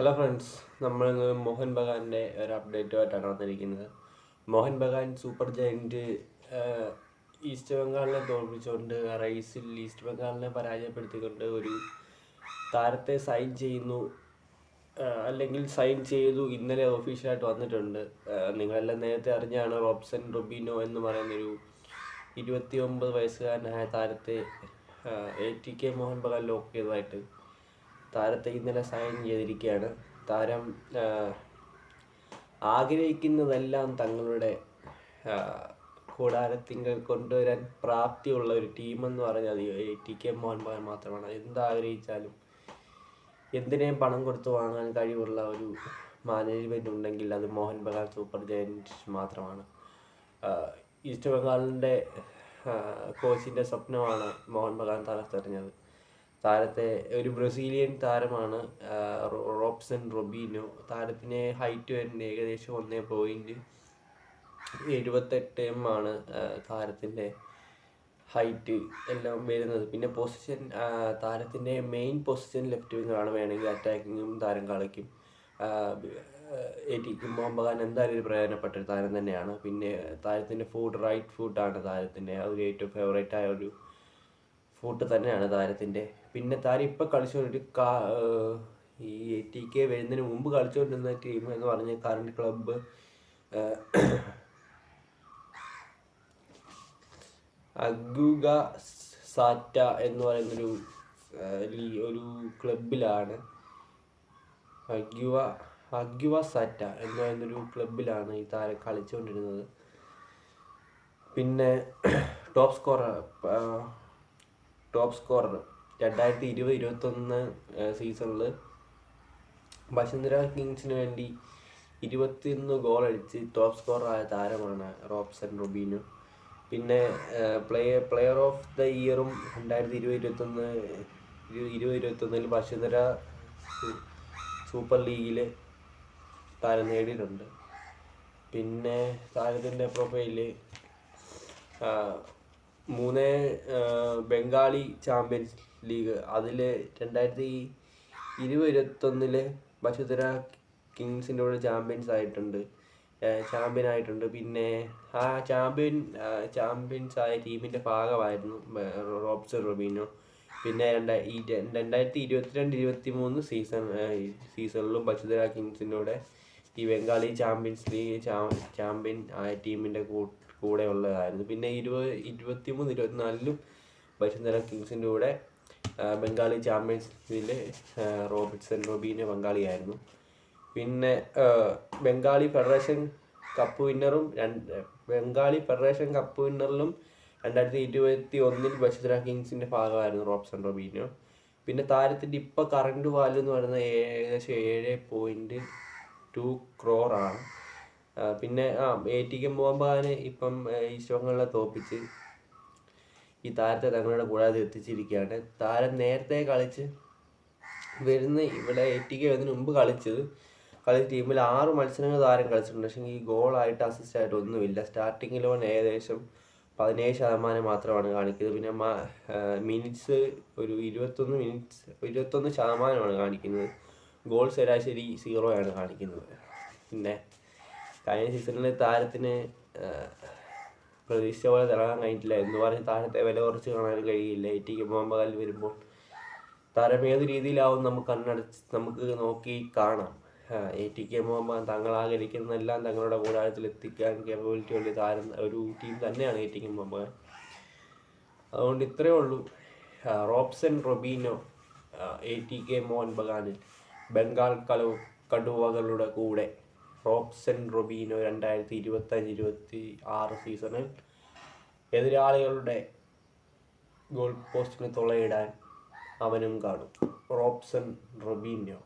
Hello friends നമ്മൾ മോഹൻ ബഗാന്റെ ഒരു അപ്ഡേറ്റുമായിട്ടാണ് വന്നിരിക്കുന്നത്. Mohan Bagan super giant east ബംഗാളിനെ തോൽപ്പിച്ചുകൊണ്ട് റൈസിൽ ഈസ്റ്റ് ബംഗാളിനെ പരാജയപ്പെടുത്തിക്കൊണ്ട് ഒരു താരത്തെ സൈൻ ചെയ്യുന്നു. അല്ലെങ്കിൽ സൈൻ ചെയ്തു ഇന്നലെ ഒഫീഷ്യലായിട്ട് വന്നിട്ടുണ്ട്. നിങ്ങളെല്ലാം നേരത്തെ അറിഞ്ഞാണ് റോബ്സൺ റൊബിനോ എന്ന് പറയുന്നൊരു ഇരുപത്തി ഒമ്പത് വയസ്സുകാരനായ താരത്തെ A T K Mohan Bagan lock ചെയ്തതായിട്ട്. താരത്തെ ഇന്നലെ സൈൻ ചെയ്തിരിക്കുകയാണ്. താരം ആഗ്രഹിക്കുന്നതെല്ലാം തങ്ങളുടെ കൂടാരത്തിങ്കൾ കൊണ്ടുവരാൻ പ്രാപ്തിയുള്ള ഒരു ടീമെന്ന് പറഞ്ഞാൽ ടി കെ മോഹൻ ബഗാൻ മാത്രമാണ് എന്താഗ്രഹിച്ചാലും എന്തിനേയും പണം കൊടുത്ത് വാങ്ങാൻ കഴിവുള്ള ഒരു മാനേജ്മെന്റ് ഉണ്ടെങ്കിൽ അത് മോഹൻ ബഗാൻ സൂപ്പർ ജയൻസ് മാത്രമാണ് ഈസ്റ്റ് ബംഗാളിന്റെ കോച്ചിന്റെ സ്വപ്നമാണ് മോഹൻ ബഗാൻ തകർത്തെറിഞ്ഞത് താരത്തെ ഒരു ബ്രസീലിയൻ താരമാണ് റോബ്സൺ റൊബീനോ. താരത്തിന് ഹൈറ്റ് വരുന്നത് ഏകദേശം ഒന്നേ പോയിന്റ് എഴുപത്തെട്ട് എം ആണ് താരത്തിന്റെ ഹൈറ്റ് എല്ലാം വരുന്നത്. പിന്നെ പൊസിഷൻ താരത്തിന്റെ മെയിൻ പൊസിഷൻ ലെഫ്റ്റ് വിങ്ങാണ് വേണമെങ്കിൽ അറ്റാക്കിങ്ങും താരം കളിക്കും. എറ്റിക്ക് ബഗാൻ എന്തായാലും ഒരു പ്രയോജനപ്പെട്ട ഒരു താരം തന്നെയാണ്. പിന്നെ താരത്തിന്റെ ഫുഡ് റൈറ്റ് ഫുഡാണ് താരത്തിന്റെ അതൊരു ഏറ്റവും ഫേവറേറ്റ് ആയ ഒരു ഫുട്ട് തന്നെയാണ് താരത്തിന്റെ. പിന്നെ താരം ഇപ്പം കളിച്ചുകൊണ്ടിട്ട് കാ ഈ ടി കെ വരുന്നതിന് മുമ്പ് കളിച്ചുകൊണ്ടിരുന്ന ടീം എന്ന് പറഞ്ഞ കറണ്ട് ക്ലബ്ബ് അഗുഗ സാറ്റ എന്ന് പറയുന്നൊരു ഒരു ക്ലബിലാണ് അഗ്യുവ അഗ്യുവ സാറ്റ എന്ന് പറയുന്നൊരു ക്ലബിലാണ് ഈ താരം കളിച്ചുകൊണ്ടിരുന്നത് പിന്നെ ടോപ്പ് സ്കോറർ ടോപ്പ് സ്കോറർ രണ്ടായിരത്തി ഇരുപത് ഇരുപത്തൊന്ന് സീസണിൽ ബസുന്ധര കിങ്സിന് വേണ്ടി ഇരുപത്തിയൊന്ന് ഗോൾ അടിച്ച് ടോപ്പ് സ്കോറായ താരമാണ് റോബ്സൺ റുബീനു. പിന്നെ പ്ലെയർ പ്ലെയർ ഓഫ് ദ ഇയറും രണ്ടായിരത്തി ഇരുപത് ഇരുപത്തൊന്ന് ഇരുപത് ഇരുപത്തൊന്നിൽ ബസുന്ധര സൂപ്പർ ലീഗിൽ താരം നേടിയിട്ടുണ്ട്. പിന്നെ താരത്തിന്റെ പ്രൊഫൈൽ മൂന്ന് ബംഗാളി ചാമ്പ്യൻസ് ലീഗ്. അതിൽ രണ്ടായിരത്തി ഇരുപത് ഇരുപത്തൊന്നിൽ ബസുധര കിങ്സിന്റെ കൂടെ ചാമ്പ്യൻസ് ആയിട്ടുണ്ട്. ചാമ്പ്യൻ ആയിട്ടുണ്ട്. പിന്നെ ആ ചാമ്പ്യൻ ചാമ്പ്യൻസ് ആയ ടീമിന്റെ ഭാഗമായിരുന്നു റോബ്സൺ റൊബീനോ. പിന്നെ രണ്ടായിരത്തി രണ്ടായിരത്തി ഇരുപത്തിരണ്ട് ഇരുപത്തി മൂന്ന് സീസൺ സീസണിലും ബസുധര കിങ്സിന്റെ കൂടെ ഈ ബംഗാളി ചാമ്പ്യൻസ് ലീഗ് ചാമ്പ്യൻ ആയ ടീമിന്റെ കൂടെ ഉള്ളതായിരുന്നു. പിന്നെ ഇരുപത് ഇരുപത്തി മൂന്ന് ഇരുപത്തിനാലിലും ബസുന്ധര കിങ്സിന്റെ കൂടെ ബംഗാളി ചാമ്പ്യൻസ് ലീഗിൽ റോബിൻസൺ റോബീന്റെ പങ്കാളിയായിരുന്നു. പിന്നെ ബംഗാളി ഫെഡറേഷൻ കപ്പ് വിന്നറും രണ്ട് ബംഗാളി ഫെഡറേഷൻ കപ്പ് വിന്നറിലും രണ്ടായിരത്തി ഇരുപത്തി ഒന്നിൽ ബസുധര കിങ്സിന്റെ ഭാഗമായിരുന്നു റോബ്സൺ റോബീനോ. പിന്നെ താരത്തിന്റെ ഇപ്പോൾ കറണ്ട് വാല്യൂ എന്ന് പറയുന്നത് ഏകദേശം ഏഴ് പോയിന്റ് ടു ക്രോർ ആണ്. പിന്നെ ആ എ ടി കെ മോഹൻബഗാന് ഇപ്പം ബംഗാളിനെ തോപ്പിച്ച് ഈ താരത്തെ തങ്ങളുടെ കൂടാതെ എത്തിച്ചിരിക്കുകയാണ്. താരം നേരത്തെ കളിച്ച് വരുന്ന ഇവിടെ എ ടി കെ വരുന്നതിന് മുമ്പ് കളിച്ചത് കളി ടീമിൽ ആറ് മത്സരങ്ങൾ താരം കളിച്ചിട്ടുണ്ട്. പക്ഷേ ഈ ഗോളായിട്ട് അസിസ്റ്റ് ആയിട്ട് ഒന്നുമില്ല. സ്റ്റാർട്ടിംഗ് ഇലവൻ ഏകദേശം പതിനേഴ് ശതമാനം മാത്രമാണ് കാണിക്കുന്നത്. പിന്നെ മിനിറ്റ്സ് ഒരു ഇരുപത്തൊന്ന് മിനിറ്റ്സ് ഇരുപത്തൊന്ന് ശതമാനമാണ് കാണിക്കുന്നത്. ഗോൾ ശരാശരി ആണ് കാണിക്കുന്നത്. പിന്നെ കഴിഞ്ഞ സീസണിൽ താരത്തിന് പ്രതീക്ഷിച്ച പോലെ തിളങ്ങാൻ കഴിഞ്ഞിട്ടില്ല. എന്ന് പറഞ്ഞ് താരത്തെ വില കുറച്ച് കാണാൻ കഴിയില്ല. എ ടി കെ മോഹൻബഗാനിൽ വരുമ്പോൾ താരം ഏത് രീതിയിലാവും നമുക്ക് കണ്ണടച്ച് നമുക്ക് നോക്കി കാണാം. എ ടി കെ മുഹമ്മദ് തങ്ങൾ ആഗ്രഹിക്കുന്നതെല്ലാം തങ്ങളുടെ കൂടാരത്തിൽ എത്തിക്കാൻ കേപ്പബിലിറ്റി ഉള്ള താരം ഒരു ടീം തന്നെയാണ് എ ടി കെ മുഹമ്മദ്. അതുകൊണ്ട് ഇത്രയേ ഉള്ളൂ. Robson Robinho A T K Mohan ബഗാനിൽ Bengal കളു കടുവകളുടെ കൂടെ റോബ്സൺ റൊബീനോ രണ്ടായിരത്തി ഇരുപത്തഞ്ച് ഇരുപത്തി ആറ് സീസണിൽ എതിരാളികളുടെ ഗോൾ പോസ്റ്റിന് തുളയിടാൻ അവനും കാണും. Robson Robinho.